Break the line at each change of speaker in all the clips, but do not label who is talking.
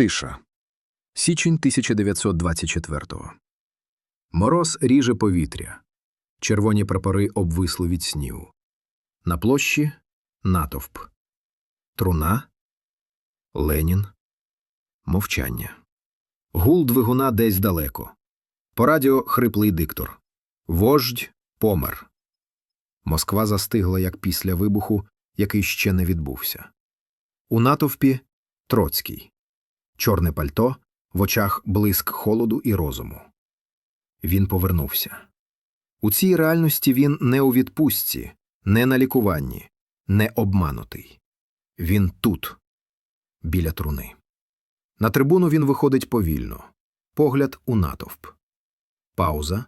Тиша. Січень 1924-го. Мороз ріже повітря. Червоні прапори обвисли від снігу. На площі натовп. Труна. Ленін. Мовчання. Гул двигуна десь далеко. По радіо хриплий диктор. Вождь помер. Москва застигла, як після вибуху, який ще не відбувся. У натовпі Троцький. Чорне пальто, в очах блиск холоду і розуму. Він повернувся. У цій реальності він не у відпустці, не на лікуванні, не обманутий. Він тут, біля труни. На трибуну він виходить повільно, погляд у натовп. Пауза.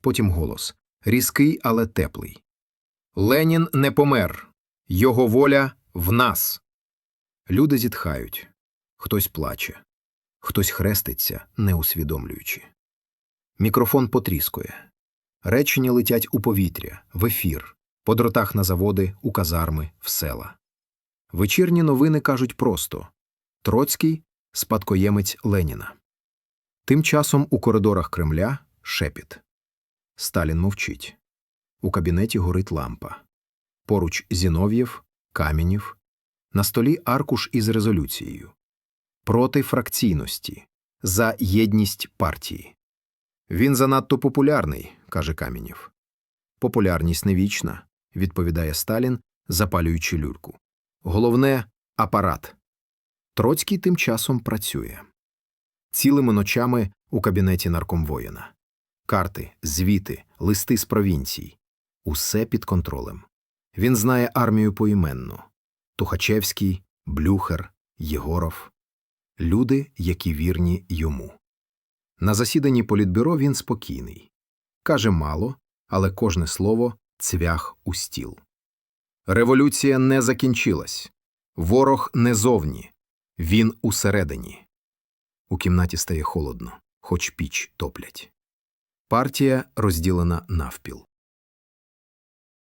Потім голос різкий, але теплий. Ленін не помер. Його воля в нас. Люди зітхають. Хтось плаче, хтось хреститься, не усвідомлюючи. Мікрофон потріскує. Речення летять у повітря, в ефір, по дротах на заводи, у казарми, в села. Вечірні новини кажуть просто Троцький спадкоємець Леніна. Тим часом у коридорах Кремля шепіт. Сталін мовчить. У кабінеті горить лампа. Поруч Зінов'єв, Камінів. На столі аркуш із резолюцією. Проти фракційності. За єдність партії. Він занадто популярний, каже Камінів. Популярність не вічна, відповідає Сталін, запалюючи люльку. Головне апарат. Троцький тим часом працює. Цілими ночами у кабінеті наркомвоєна. Карти, звіти, листи з провінцій. Усе під контролем. Він знає армію поіменно. Тухачевський, Блюхер, Єгоров. Люди, які вірні йому. На засіданні політбюро він спокійний. Каже мало, але кожне слово цвях у стіл. Революція не закінчилась. Ворог не зовні. Він усередині. У кімнаті стає холодно, хоч піч топлять. Партія розділена навпіл.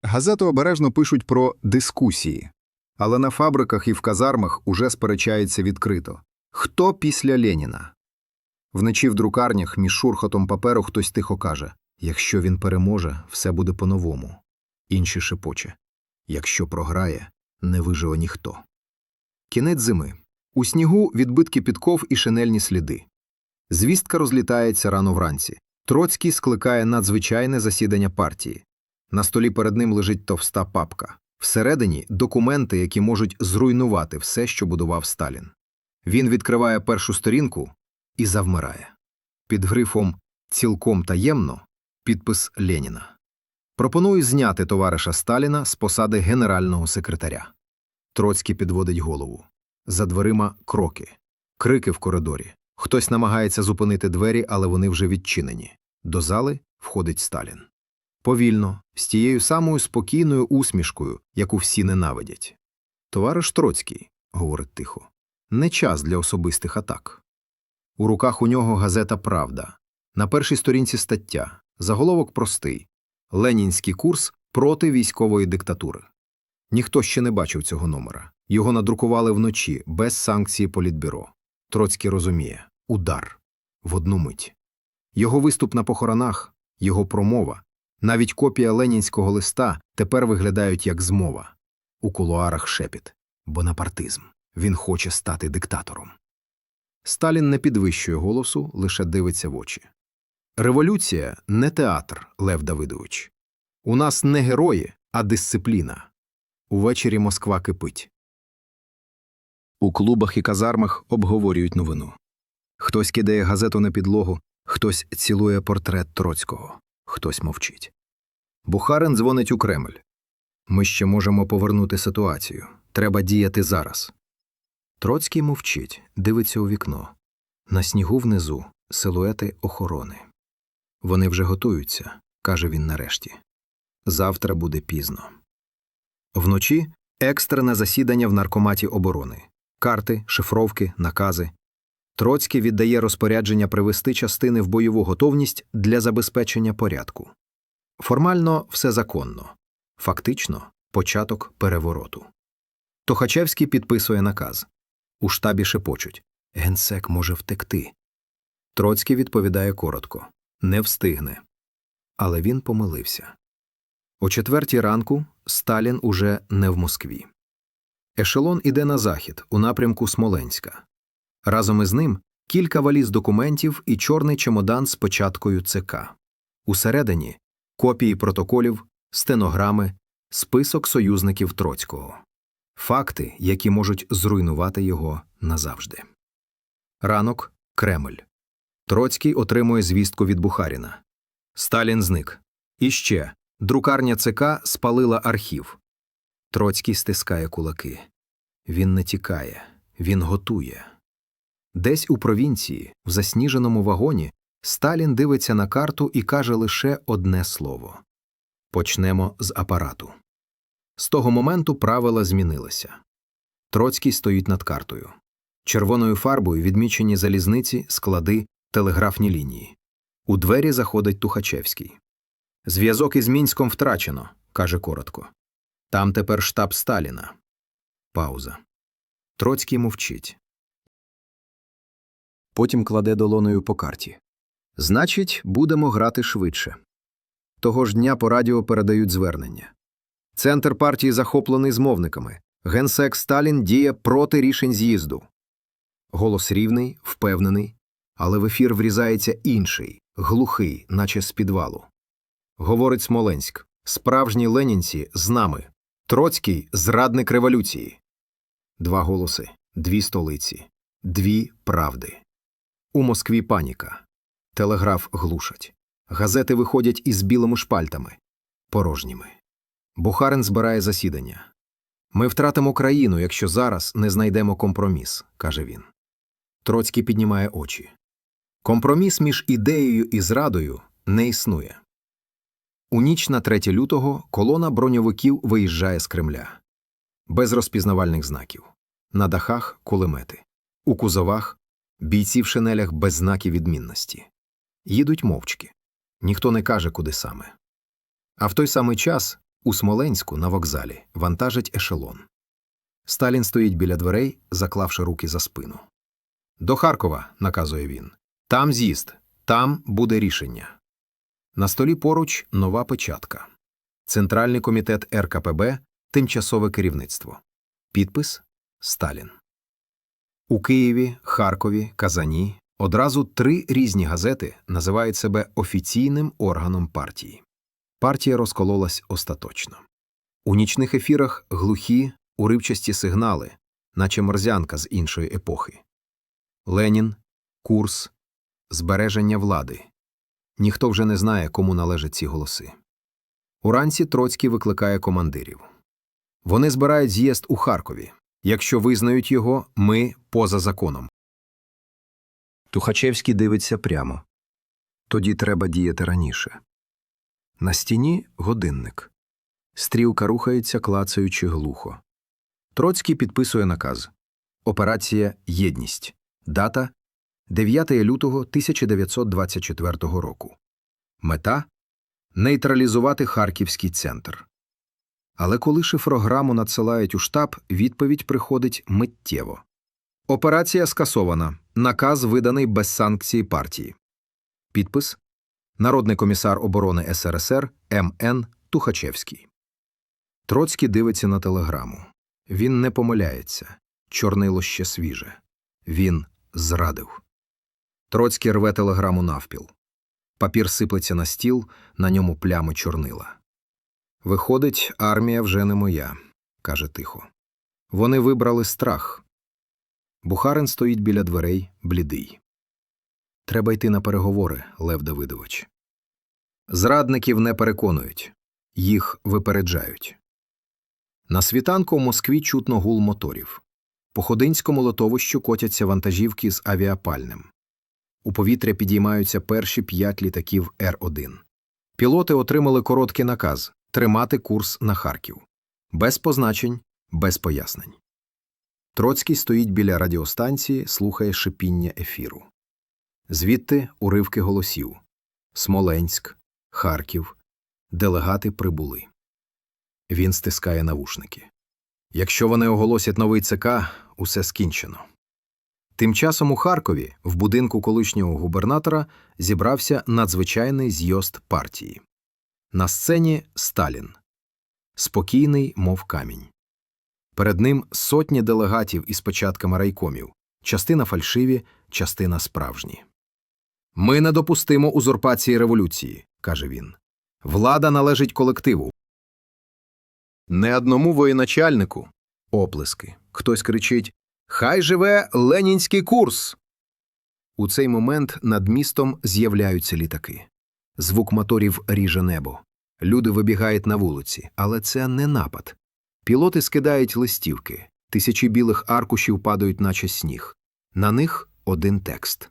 Газету обережно пишуть про дискусії, але на фабриках і в казармах уже сперечаються відкрито. Хто після Леніна? Вночі в друкарнях між шурхотом паперу хтось тихо каже якщо він переможе, все буде по-новому. Інші шепоче якщо програє, не виживе ніхто. Кінець зими. У снігу відбитки підков і шинельні сліди. Звістка розлітається рано вранці. Троцький скликає надзвичайне засідання партії. На столі перед ним лежить товста папка. Всередині документи, які можуть зруйнувати все, що будував Сталін. Він відкриває першу сторінку і завмирає. Під грифом цілком таємно підпис Леніна. Пропоную зняти товариша Сталіна з посади генерального секретаря. Троцький підводить голову. За дверима кроки, крики в коридорі. Хтось намагається зупинити двері, але вони вже відчинені. До зали входить Сталін. Повільно, з тією самою спокійною усмішкою, яку всі ненавидять. Товариш Троцький, говорить тихо, не час для особистих атак. У руках у нього газета Правда. На першій сторінці стаття. Заголовок простий Ленінський курс проти військової диктатури. Ніхто ще не бачив цього номера. Його надрукували вночі, без санкції політбюро. Троцький розуміє удар в одну мить. Його виступ на похоронах, його промова, навіть копія ленінського листа тепер виглядають як змова. У кулуарах шепіт бонапартизм. Він хоче стати диктатором. Сталін не підвищує голосу, лише дивиться в очі. Революція не театр, Лев Давидович. У нас не герої, а дисципліна. Увечері Москва кипить. У клубах і казармах обговорюють новину. Хтось кидає газету на підлогу, хтось цілує портрет Троцького, хтось мовчить. Бухарин дзвонить у Кремль. Ми ще можемо повернути ситуацію. Треба діяти зараз. Троцький мовчить, дивиться у вікно. На снігу внизу силуети охорони. Вони вже готуються, каже він нарешті. Завтра буде пізно. Вночі екстрене засідання в наркоматі оборони. Карти, шифровки, накази. Троцький віддає розпорядження привести частини в бойову готовність для забезпечення порядку. Формально все законно, фактично початок перевороту. Тохачевський підписує наказ. У штабі шепочуть
Генсек може втекти. Троцький відповідає коротко не встигне. Але він помилився. О четвертій ранку Сталін уже не в Москві. Ешелон іде на захід, у напрямку Смоленська. Разом із ним кілька валіз документів і чорний чемодан з початкою ЦК. Усередині копії протоколів, стенограми, список союзників Троцького. Факти, які можуть зруйнувати його назавжди. Ранок Кремль. Троцький отримує звістку від Бухаріна. Сталін зник. І ще друкарня ЦК спалила архів. Троцький стискає кулаки. Він не тікає, він готує. Десь у провінції, в засніженому вагоні, Сталін дивиться на карту і каже лише одне слово Почнемо з апарату. З того моменту правила змінилися. Троцький стоїть над картою. Червоною фарбою відмічені залізниці, склади, телеграфні лінії. У двері заходить Тухачевський. Зв'язок із Мінськом втрачено, каже коротко. Там тепер штаб Сталіна. Пауза. Троцький мовчить. Потім кладе долоною по карті. Значить, будемо грати швидше. Того ж дня по радіо передають звернення. Центр партії захоплений змовниками. Генсек Сталін діє проти рішень з'їзду. Голос рівний, впевнений, але в ефір врізається інший, глухий, наче з підвалу. Говорить Смоленськ. Справжні ленінці з нами. Троцький зрадник революції. Два голоси, дві столиці, дві правди. У Москві паніка. Телеграф глушать. Газети виходять із білими шпальтами. Порожніми. Бухарин збирає засідання. Ми втратимо країну, якщо зараз не знайдемо компроміс, каже він. Троцький піднімає очі. Компроміс між ідеєю і зрадою не існує. У ніч на 3 лютого колона броньовиків виїжджає з Кремля. Без розпізнавальних знаків. На дахах кулемети. У кузовах бійці в шинелях без знаків відмінності. Їдуть мовчки. Ніхто не каже, куди саме. А в той самий час у Смоленську на вокзалі вантажить ешелон. Сталін стоїть біля дверей, заклавши руки за спину. До Харкова, наказує він. Там з'їзд, там буде рішення. На столі поруч нова печатка. Центральний комітет РКПБ, тимчасове керівництво. Підпис Сталін. У Києві, Харкові, Казані одразу три різні газети називають себе офіційним органом партії. Партія розкололась остаточно. У нічних ефірах глухі, уривчасті сигнали, наче морзянка з іншої епохи. Ленін, курс, збереження влади. Ніхто вже не знає, кому належать ці голоси. Уранці Троцький викликає командирів. Вони збирають з'їзд у Харкові. Якщо визнають його, ми поза законом. Тухачевський дивиться прямо. Тоді треба діяти раніше. На стіні годинник. Стрілка рухається, клацаючи глухо. Троцький підписує наказ. Операція Єдність. Дата 9 лютого 1924 року. Мета нейтралізувати Харківський центр. Але коли шифрограму надсилають у штаб, відповідь приходить миттєво. Операція скасована. Наказ виданий без санкції партії. Підпис Народний комісар оборони СРСР М.Н. Тухачевський. Троцький дивиться на телеграму. Він не помиляється. Чорнило ще свіже. Він зрадив. Троцький рве телеграму навпіл. Папір сиплеться на стіл, на ньому плями чорнила. Виходить, армія вже не моя, каже тихо. Вони вибрали страх. Бухарин стоїть біля дверей, блідий. Треба йти на переговори, Лев Давидович. Зрадників не переконують, їх випереджають. На світанку в Москві чутно гул моторів. По Ходинському лотовищу котяться вантажівки з авіапальним. У повітря підіймаються перші п'ять літаків Р-1. Пілоти отримали короткий наказ тримати курс на Харків. Без позначень, без пояснень. Троцький стоїть біля радіостанції, слухає шипіння ефіру. Звідти уривки голосів Смоленськ, Харків. Делегати прибули. Він стискає навушники. Якщо вони оголосять новий ЦК, усе скінчено. Тим часом у Харкові, в будинку колишнього губернатора, зібрався надзвичайний з'їзд партії. На сцені Сталін. Спокійний, мов камінь. Перед ним сотні делегатів із початками райкомів, частина фальшиві, частина справжні. Ми не допустимо узурпації революції, каже він. Влада належить колективу. Не одному воєначальнику. Оплески. Хтось кричить Хай живе ленінський курс. У цей момент над містом з'являються літаки. Звук моторів ріже небо. Люди вибігають на вулиці, але це не напад. Пілоти скидають листівки, тисячі білих аркушів падають, наче сніг. На них один текст.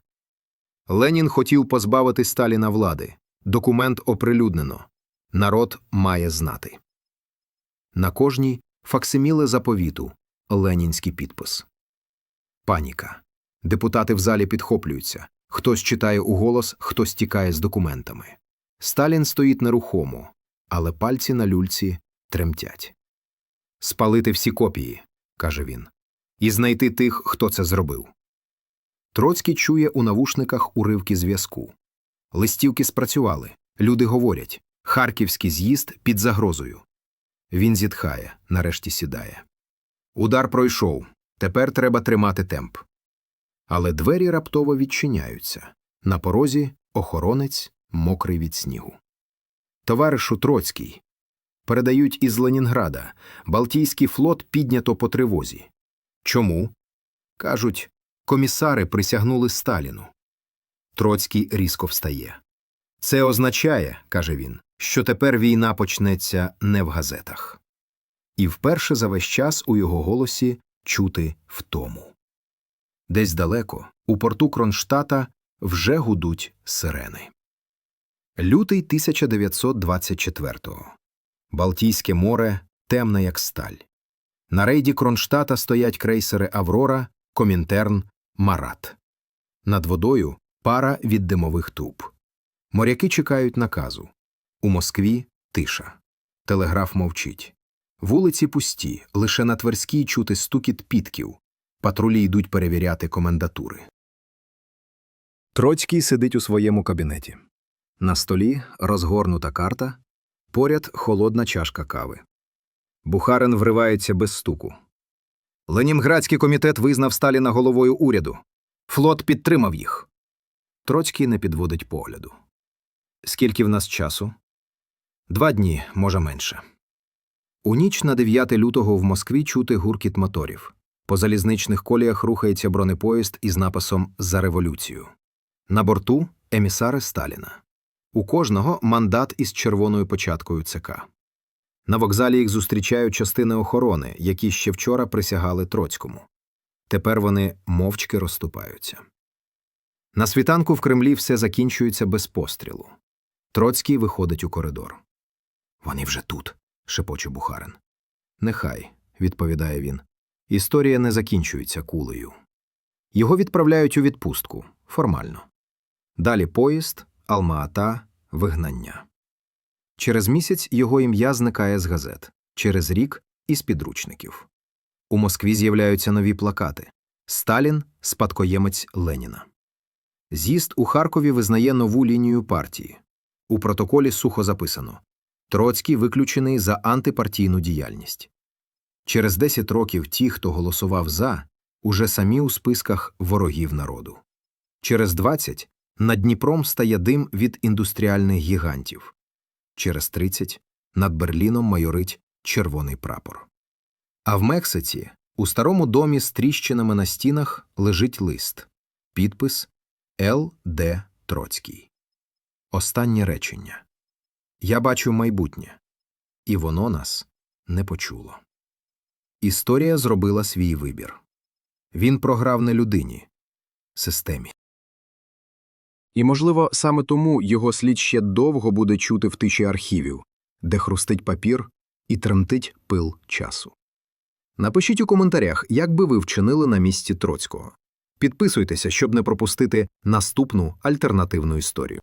Ленін хотів позбавити Сталіна влади. Документ оприлюднено. Народ має знати. На кожній факсиміле заповіту, ленінський підпис. Паніка. Депутати в залі підхоплюються. Хтось читає уголос, хтось тікає з документами. Сталін стоїть нерухомо, але пальці на люльці тремтять. Спалити всі копії, каже він, і знайти тих, хто це зробив. Троцький чує у навушниках уривки зв'язку. Листівки спрацювали. Люди говорять Харківський з'їзд під загрозою. Він зітхає, нарешті сідає. Удар пройшов. Тепер треба тримати темп. Але двері раптово відчиняються. На порозі охоронець, мокрий від снігу. Товаришу Троцький. Передають із Ленінграда. Балтійський флот піднято по тривозі. Чому? Кажуть, комісари присягнули Сталіну. Троцький різко встає. Це означає, каже він, що тепер війна почнеться не в газетах. І вперше за весь час у його голосі чути втому. Десь далеко, у порту Кронштата, вже гудуть сирени. Лютий 1924-го. Балтійське море темне, як сталь. На рейді Кронштата стоять крейсери Аврора, Комінтерн, Марат. Над водою пара від димових труб. Моряки чекають наказу. У Москві тиша. Телеграф мовчить. Вулиці пусті, лише на Тверській чути стукіт підків. Патрулі йдуть перевіряти комендатури. Троцький сидить у своєму кабінеті. На столі розгорнута карта, поряд холодна чашка кави. Бухарин вривається без стуку. Ленінградський комітет визнав Сталіна головою уряду. Флот підтримав їх. Троцький не підводить погляду. Скільки в нас часу? Два дні, може менше. У ніч на 9 лютого в Москві чути гуркіт моторів. По залізничних коліях рухається бронепоїзд із написом «За революцію». На борту – емісари Сталіна. У кожного мандат із червоною початкою ЦК. На вокзалі їх зустрічають частини охорони, які ще вчора присягали Троцькому. Тепер вони мовчки розступаються. На світанку в Кремлі все закінчується без пострілу. Троцький виходить у коридор. Вони вже тут, шепоче Бухарин. Нехай, відповідає він. Історія не закінчується кулею. Його відправляють у відпустку формально. Далі поїзд, Алма-Ата, вигнання. Через місяць його ім'я зникає з газет, через рік із підручників. У Москві з'являються нові плакати Сталін спадкоємець Леніна. З'їзд у Харкові визнає нову лінію партії. У протоколі сухо записано Троцький виключений за антипартійну діяльність. Через 10 років ті, хто голосував за, уже самі у списках ворогів народу. Через 20 над Дніпром стає дим від індустріальних гігантів. Через 30 над Берліном майорить червоний прапор. А в Мексиці у старому домі з тріщинами на стінах лежить лист. Підпис Л. Д. Троцький. Останнє речення. Я бачу майбутнє. І воно нас не почуло. Історія зробила свій вибір. Він програв не людині, системі. І, можливо, саме тому його слід ще довго буде чути в тиші архівів, де хрустить папір і тремтить пил часу. Напишіть у коментарях, як би ви вчинили на місці Троцького. Підписуйтеся, щоб не пропустити наступну альтернативну історію.